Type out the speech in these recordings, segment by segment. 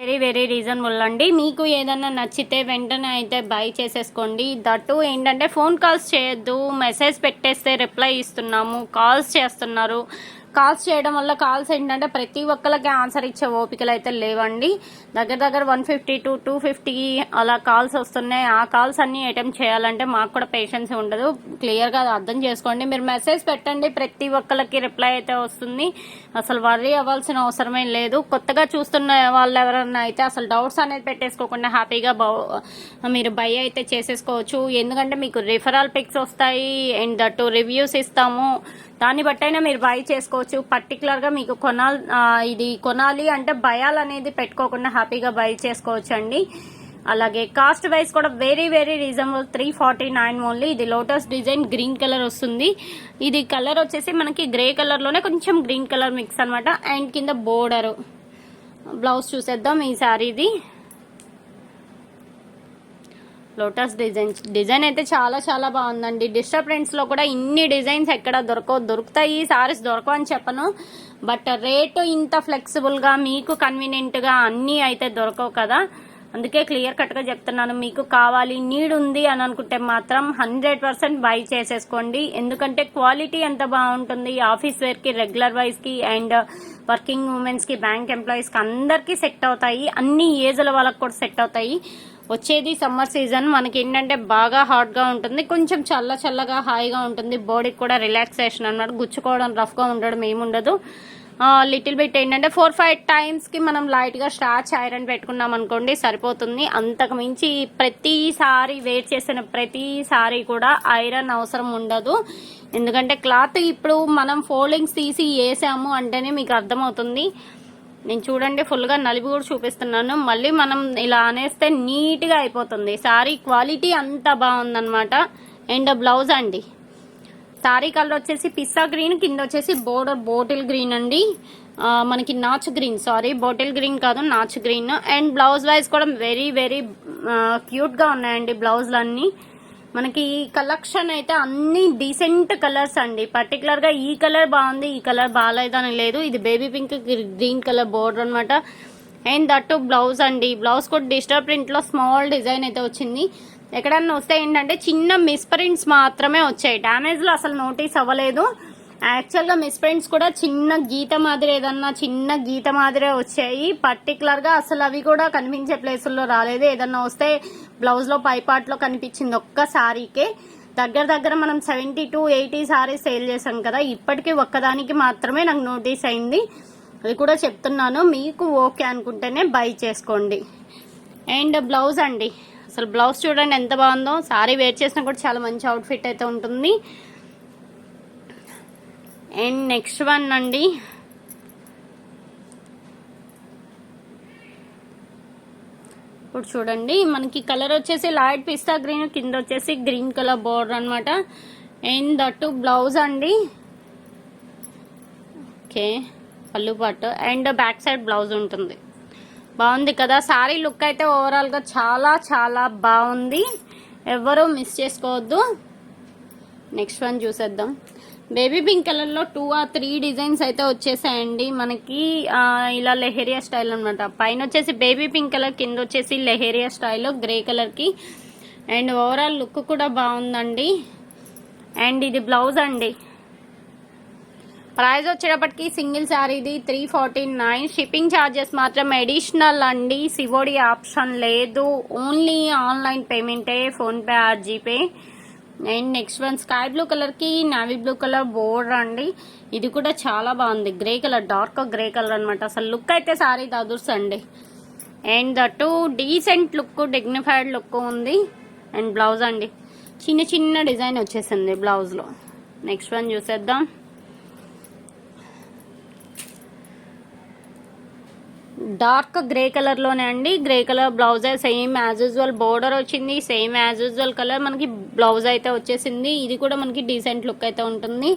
Very very reasonable అండి మీకు ఏదన్నా నచ్చితే వెంటనే అయితే బై చేసేసుకోండి. దట్టు ఏంటంటే ఫోన్ కాల్స్ చేయొద్దు. మెసేజ్ పెట్టేస్తే రిప్లై ఇస్తున్నాము. కాల్స్ చేస్తున్నారు. కాల్స్ చేయడం వల్ల కాల్స్ ఏంటంటే ప్రతి ఒక్కరికి ఆన్సర్ ఇచ్చే ఓపికలు అయితే లేవండి. దగ్గర దగ్గర one fifty to two fifty అలా కాల్స్ వస్తున్నాయి. ఆ కాల్స్ అన్ని అటెంప్ట్ చేయాలంటే మాకు కూడా పేషెన్స్ ఉండదు. క్లియర్గా అర్థం చేసుకోండి. మీరు మెసేజ్ పెట్టండి. ప్రతి ఒక్కరికి రిప్లై అయితే వస్తుంది. అసలు వర్రీ అవ్వాల్సిన అవసరమే లేదు. కొత్తగా చూస్తున్న వాళ్ళు ఎవరన్నా అయితే అసలు డౌట్స్ అనేది పెట్టేసుకోకుండా హ్యాపీగా మీరు బై అయితే చేసేసుకోవచ్చు. ఎందుకంటే మీకు రిఫరల్ పిక్స్ వస్తాయి. అండ్ దట్టు రివ్యూస్ ఇస్తాము. దాన్ని బట్టైనా మీరు బై చేసుకోవచ్చు. పర్టికులర్గా మీకు కొనాలి ఇది కొనాలి అంటే భయాలు అనేది పెట్టుకోకుండా హ్యాపీగా బై చేసుకోవచ్చు అండి అలాగే కాస్ట్ వైజ్ కూడా very very reasonable three forty nine only ఇది లోటస్ డిజైన్ గ్రీన్ కలర్ వస్తుంది. ఇది కలర్ వచ్చేసి మనకి గ్రే కలర్లోనే కొంచెం గ్రీన్ కలర్ మిక్స్ అనమాట అండ్ కింద బోర్డర్ బ్లౌజ్ చూసేద్దాం ఈ శారీది లోటస్ డిజైన్స్ డిజైన్ అయితే చాలా చాలా బాగుందండి. డిజిటల్ ప్రింట్స్లో కూడా ఇన్ని డిజైన్స్ ఎక్కడ దొరకవు. దొరుకుతాయి సారీస్ దొరకవు అని చెప్పను. బట్ రేటు ఇంత ఫ్లెక్సిబుల్గా మీకు కన్వీనియంట్గా అన్నీ అయితే దొరకవు కదా. అందుకే క్లియర్ కట్గా చెప్తున్నాను. మీకు కావాలి నీడ్ ఉంది అని అనుకుంటే మాత్రం హండ్రెడ్ పర్సెంట్ బై చేసేసుకోండి. ఎందుకంటే క్వాలిటీ ఎంత బాగుంటుంది ఆఫీస్ వేర్కి రెగ్యులర్ వైజ్కి అండ్ వర్కింగ్ ఉమెన్స్కి బ్యాంక్ ఎంప్లాయీస్కి అందరికీ సెట్ అవుతాయి. అన్ని ఏజ్ల వాళ్ళకి కూడా సెట్ అవుతాయి. వచ్చేది సమ్మర్ సీజన్. మనకి ఏంటంటే బాగా హాట్గా ఉంటుంది. కొంచెం చల్ల చల్లగా హాయిగా ఉంటుంది. బాడీకి కూడా రిలాక్సేషన్ అనమాట గుచ్చుకోవడం రఫ్గా ఉండడం ఏముండదు. లిటిల్ బిట్ ఏంటంటే ఫోర్ ఫైవ్ టైమ్స్కి మనం లైట్గా స్టార్చ్ ఐరన్ పెట్టుకున్నాం అనుకోండి సరిపోతుంది. అంతకు మించి ప్రతిసారి వేట్ చేసిన ప్రతిసారి కూడా ఐరన్ అవసరం ఉండదు. ఎందుకంటే క్లాత్ ఇప్పుడు మనం ఫోల్డింగ్స్ తీసి వేసాము అంటేనే మీకు అర్థమవుతుంది. నేను చూడండి ఫుల్గా నలిపి కూడా చూపిస్తున్నాను. మళ్ళీ మనం ఇలా అనేస్తే నీట్గా అయిపోతుంది. శారీ క్వాలిటీ అంత బాగుందనమాట అండ్ బ్లౌజ్ అండి. శారీ కలర్ వచ్చేసి పిస్సా గ్రీన్ కింద వచ్చేసి బోర్డర్ బోటిల్ గ్రీన్ అండి. మనకి notch green sorry bottle green కాదు notch green. And blouse wise కూడా వెరీ వెరీ క్యూట్గా ఉన్నాయండి బ్లౌజ్లన్నీ. మనకి ఈ కలెక్షన్ అయితే అన్ని డీసెంట్ కలర్స్ అండి. పర్టికులర్గా ఈ కలర్ బాగుంది ఈ కలర్ బాగాలేదని లేదు. ఇది baby pink green colour border అన్నమాట. అండ్ దట్టు బ్లౌజ్ అండి. బ్లౌజ్ కూడా డిజిటల్ ప్రింట్లో స్మాల్ డిజైన్ అయితే వచ్చింది. ఎక్కడన్నా వస్తే ఏంటంటే చిన్న మిస్ప్రింట్స్ మాత్రమే వచ్చాయి. డ్యామేజ్లో అసలు నోటీస్ అవ్వలేదు. యాక్చువల్గా మిస్ప్రింట్స్ కూడా చిన్న గీత మాదిరి ఏదన్నా చిన్న గీత మాదిరే వచ్చాయి. పర్టికులర్గా అసలు అవి కూడా కనిపించే ప్లేసుల్లో రాలేదు. ఏదన్నా వస్తే బ్లౌజ్లో లో కనిపించింది ఒక్క సారీకే. దగ్గర దగ్గర మనం seventy to eighty sari sale చేసాం కదా ఇప్పటికీ ఒక్కదానికి మాత్రమే నాకు నోటీస్ అయింది. అది కూడా చెప్తున్నాను మీకు ఓకే అనుకుంటేనే బై చేసుకోండి. అండ్ బ్లౌజ్ అండి అసలు బ్లౌజ్ చూడండి ఎంత బాగుందో. సారీ వేర్ చేసినా కూడా చాలా మంచి అవుట్ఫిట్ అయితే ఉంటుంది. అండ్ నెక్స్ట్ వన్ అండి ఇప్పుడు చూడండి మనకి కలర్ వచ్చేసి లైట్ పిస్తా గ్రీన్ కింద వచ్చేసి గ్రీన్ కలర్ బోర్డర్ అనమాట అండ్ దట్టు బ్లౌజ్ అండి. ఓకే పళ్ళు పట్టు. అండ్ బ్యాక్ సైడ్ బ్లౌజ్ ఉంటుంది. బాగుంది కదా? సారీ లుక్ అయితే ఓవరాల్గా చాలా చాలా బాగుంది. ఎవరు మిస్ చేసుకోవద్దు. నెక్స్ట్ వన్ చూసేద్దాం. బేబీ పింక్ కలర్లో టూ ఆర్ త్రీ డిజైన్స్ అయితే వచ్చేసాయండి. మనకి ఇలా లెహేరియా స్టైల్ అన్నమాట. పైన వచ్చేసి బేబీ పింక్ కలర్ కింద వచ్చేసి లెహేరియా స్టైల్ గ్రే కలర్కి. అండ్ ఓవరాల్ లుక్ కూడా బాగుందండి. అండ్ ఇది బ్లౌజ్ అండి. ప్రైస్ వచ్చేటప్పటికి single శారీది three forty nine shipping charges మాత్రం అడిషనల్ అండి. సివోడి ఆప్షన్ లేదు. Only online పేమెంటే PhonePe or GPay and next one sky blue కలర్కి నావీ బ్లూ కలర్ బోర్డర్ అండి ఇది కూడా చాలా బాగుంది. Grey colour dark grey colour అనమాట అసలు లుక్ అయితే సారీ దదుర్స్ అండి and that decent look dignified look ఉంది. అండ్ బ్లౌజ్ అండి. చిన్న చిన్న డిజైన్ వచ్చేసింది బ్లౌజ్లో. నెక్స్ట్ వన్ చూసేద్దాం. డార్క్ గ్రే కలర్లోనే అండి. Grey colour blouse same as usual border వచ్చింది. సేమ్ యాజ్ యూజువల్ కలర్ మనకి బ్లౌజ్ అయితే వచ్చేసింది. ఇది కూడా మనకి డీసెంట్ లుక్ అయితే ఉంటుంది.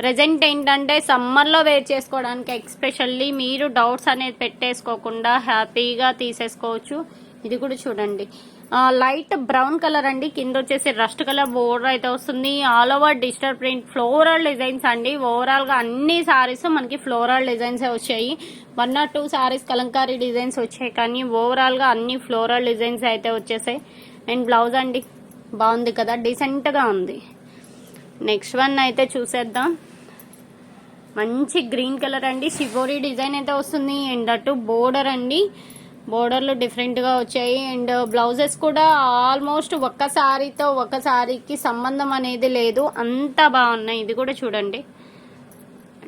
ప్రజెంట్ ఏంటంటే సమ్మర్లో వేర్ చేసుకోవడానికి ఎక్స్పెషల్లీ మీరు డౌట్స్ అనేది పెట్టేసుకోకుండా హ్యాపీగా తీసేసుకోవచ్చు. ఇది కూడా చూడండి. లైట్ బ్రౌన్ కలర్ అండి. కింద వచ్చేసి రస్ట్ కలర్ బోర్డర్ అయితే వస్తుంది. All over digital print floral designs అండి. ఓవరాల్గా అన్ని సారీస్ మనకి ఫ్లోరల్ డిజైన్స్ వచ్చాయి. One or two saris Kalamkari designs వచ్చాయి కానీ ఓవరాల్గా అన్ని ఫ్లోరల్ డిజైన్స్ అయితే వచ్చేసాయి. అండ్ బ్లౌజ్ అండి. బాగుంది కదా? డీసెంట్గా ఉంది. నెక్స్ట్ వన్ అయితే చూసేద్దాం. మంచి గ్రీన్ కలర్ అండి. షివోరీ డిజైన్ అయితే వస్తుంది. అండ్ అటు బోర్డర్ అండి. బోర్డర్లు డిఫరెంట్గా వచ్చాయి. అండ్ బ్లౌజెస్ కూడా ఆల్మోస్ట్ ఒక్క సారీతో ఒక సారీకి సంబంధం అనేది లేదు. అంత బాగున్నాయి. ఇది కూడా చూడండి.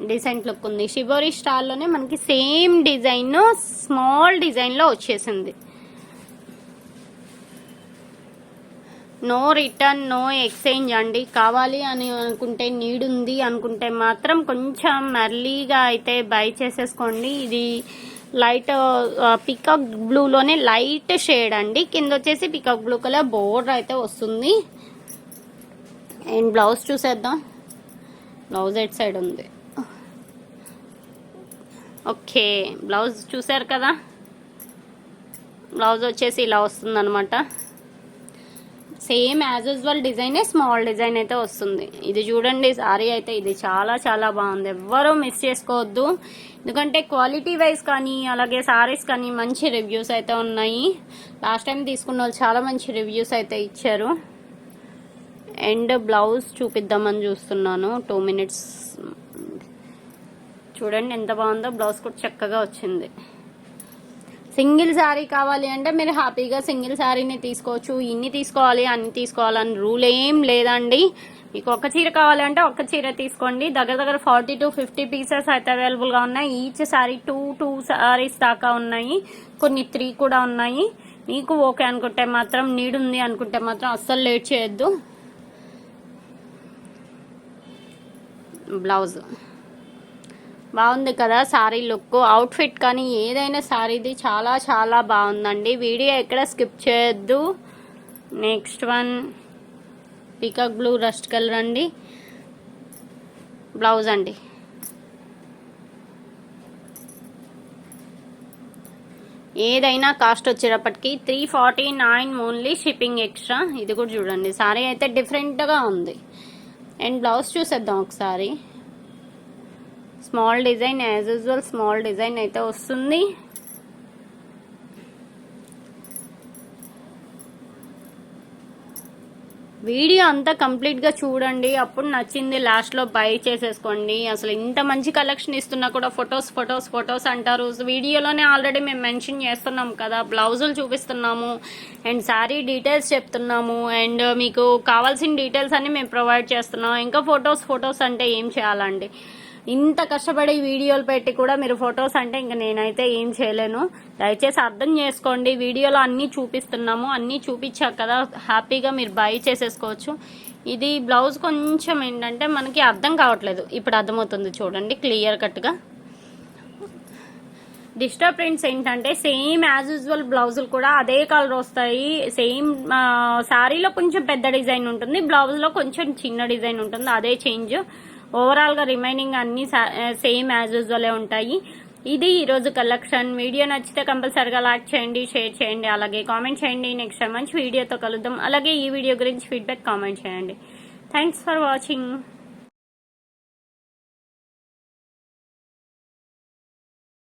డిజైన్ లుక్ ఉంది. షివోరీ స్టార్లోనే మనకి సేమ్ డిజైన్ స్మాల్ డిజైన్లో వచ్చేసింది. నో రిటర్న్ నో ఎక్స్చేంజ్ అండి. కావాలి అని అనుకుంటే నీడ్ ఉంది. అనుకుంటే మాత్రం కొంచెం మర్లీగా అయితే బై చేసేసుకోండి. ఇది లైట్ పికాక్ బ్లూలోనే లైట్ షేడ్ అండి. కింద వచ్చేసి పికాక్ బ్లూ కలర్ బోర్డర్ అయితే వస్తుంది. అండ్ బ్లౌజ్ చూసేద్దాం. బ్లౌజ్ ఎట్ సైడ్ ఉంది? ఓకే బ్లౌజ్ చూసారు కదా? బ్లౌజ్ వచ్చేసి ఇలా వస్తుంది అనమాట same as usual design small design అయితే వస్తుంది. ఇది చూడండి సారీ అయితే ఇది చాలా చాలా బాగుంది. ఎవ్వరూ మిస్ చేసుకోవద్దు. ఎందుకంటే క్వాలిటీ వైజ్ కానీ అలాగే సారీస్ కానీ మంచి రివ్యూస్ అయితే ఉన్నాయి. లాస్ట్ టైం తీసుకున్న వాళ్ళు చాలా మంచి రివ్యూస్ అయితే ఇచ్చారు. అండ్ బ్లౌజ్ చూపిద్దామని చూస్తున్నాను. Two minutes. చూడండి ఎంత బాగుందో బ్లౌజ్ కూడా చక్కగా వచ్చింది. సింగిల్ శారీ కావాలి అంటే మీరు హ్యాపీగా సింగిల్ శారీని తీసుకోవచ్చు ఇన్ని తీసుకోవాలి అన్ని తీసుకోవాలని రూల్ ఏం లేదండి. మీకు ఒక చీర కావాలి అంటే ఒక చీర తీసుకోండి. దగ్గర దగ్గర ఫార్టీ టు ఫిఫ్టీ పీసెస్ అయితే అవైలబుల్గా ఉన్నాయి. Each sari two two saris దాకా ఉన్నాయి. కొన్ని త్రీ కూడా ఉన్నాయి. మీకు ఓకే అనుకుంటే మాత్రం నీడ్ ఉంది అనుకుంటే మాత్రం అస్సలు లేట్ చేయొద్దు. బ్లౌజ్. బాగుంది కదా సారీ లుక్. అవుట్ఫిట్ కానీ ఏదైనా సారీది చాలా చాలా బాగుందండి. వీడియో ఎక్కడ స్కిప్ చేయొద్దు. Next one peacock blue rust colour అండి. బ్లౌజ్ అండి. ఏదైనా కాస్ట్ వచ్చేటప్పటికి three forty nine only shipping extra ఇది కూడా చూడండి. సారీ అయితే డిఫరెంట్గా ఉంది. అండ్ బ్లౌజ్ చూసేద్దాం ఒకసారి. Small design as usual small design అయితే వస్తుంది. వీడియో అంతా కంప్లీట్గా చూడండి. అప్పుడు నచ్చింది లాస్ట్లో బై చేసేసుకోండి. అసలు ఇంత మంచి కలెక్షన్ ఇస్తున్నా కూడా ఫొటోస్ ఫొటోస్ ఫొటోస్ అంటారు. వీడియోలోనే ఆల్రెడీ మేము మెన్షన్ చేస్తున్నాం కదా. బ్లౌజులు చూపిస్తున్నాము అండ్ శారీ డీటెయిల్స్ చెప్తున్నాము అండ్ మీకు కావాల్సిన డీటెయిల్స్ అన్ని మేము ప్రొవైడ్ చేస్తున్నాం. ఇంకా ఫొటోస్ ఫొటోస్ అంటే ఏం చేయాలండి? ఇంత కష్టపడి వీడియోలు పెట్టి కూడా మీరు ఫొటోస్ అంటే ఇంక నేనైతే ఏం చేయలేను. దయచేసి అర్థం చేసుకోండి. వీడియోలో అన్నీ చూపిస్తున్నాము. అన్నీ చూపించాక కదా హ్యాపీగా మీరు బై చేసేసుకోవచ్చు. ఇది బ్లౌజ్ కొంచెం ఏంటంటే మనకి అర్థం కావట్లేదు. ఇప్పుడు అర్థమవుతుంది చూడండి క్లియర్ కట్గా. డిజిటల్ ప్రింట్స్ ఏంటంటే సేమ్ యాజ్ యూజువల్ బ్లౌజులు కూడా అదే కలర్ వస్తాయి. సేమ్ శారీలో కొంచెం పెద్ద డిజైన్ ఉంటుంది. బ్లౌజ్లో కొంచెం చిన్న డిజైన్ ఉంటుంది. అదే చేంజ్. ఓవరాల్గా రిమైనింగ్ అన్నీ సేమ్ యాజ్ యూజువలే ఉంటాయి. ఇది ఈరోజు కలెక్షన్ వీడియో నచ్చితే కంపల్సరిగా లైక్ చేయండి షేర్ చేయండి అలాగే కామెంట్ చేయండి. నెక్స్ట్ టైం మంచి వీడియోతో కలుద్దాం. అలాగే ఈ వీడియో గురించి ఫీడ్బ్యాక్ కామెంట్ చేయండి. Thanks for watching